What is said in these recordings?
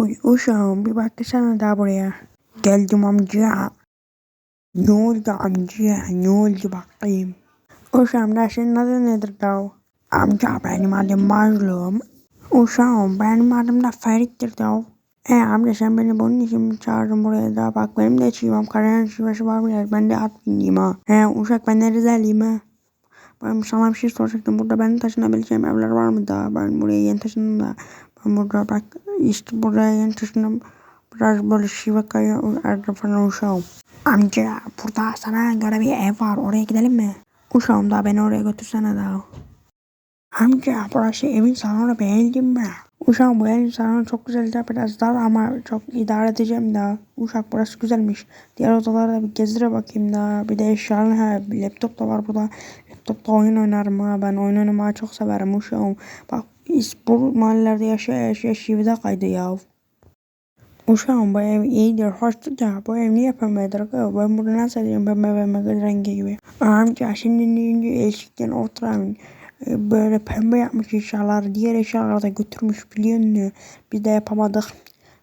Oy uşağım bir baksana daha buraya. Geldim amca. Ne oldu amca? Ne oldu bakayım? Uşağım da senin adın nedir da? Amca benim adım Mazlum. Uşağım benim adım da Ferit'tir da. E amca sen beni bunun için mi çağırdın buraya da? Bak benim de çiğmem Karadeniz şivesi var biraz. Ben de at bineyim ha. He uşak ben de Rizeliyim ha. Ben sana bir şey soracaktım. Burada benim taşınabileceğim evler var mı da? Ben buraya yeni taşındım da. Burada bak işte buraya yeni taşındım. Biraz böyle şive kayıyor. Erdoğan falan uşağım. Amca burada sana göre bir ev var. Oraya gidelim mi? Uşağım da beni oraya götürsene daha. Amca burası evin salonu beğendim mi? Uşağım bu evin salonu çok güzel de biraz dar ama çok idare edeceğim daha. Uşak burası güzelmiş. Diğer odalara da bir gezdire bakayım daha. Bir de eşyalı ha laptop da var burada. Laptopta oyun oynarım ha. Ben oyun oynamayı çok severim uşağım. Bak biz bu mahallelerde yaşaya yaşaya şivide kaydı ya. Uşağım bu ev iyidir, hoştur da bu ev niye pembedir? ki? Ben bunu nasıl edeyim pembe pembe rengi gibi. Amca şimdi deyince eşikten oturan e, böyle pembe yapmış eşyaları diğer eşyaları da götürmüş biliyor musun? Biz de yapamadık.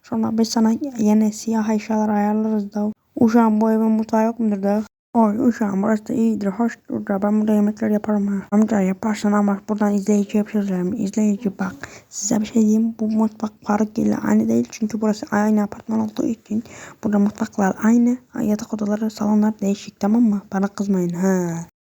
Sonra biz sana yeni siyah eşyalar ayarlarız da. Uşağım bu evin mutfağı yok mudur da? Oy uşağım burası da iyidir, hoştur da ben burada yemekler yaparım ha. Amca yaparsan ama buradan izleyici yapıyorlar. İzleyici bak size bir şey diyeyim bu mutfak fark ile aynı değil çünkü burası aynı apartman olduğu için burada mutfaklar aynı yatak odaları salonlar değişik tamam mı? Bana kızmayın ha.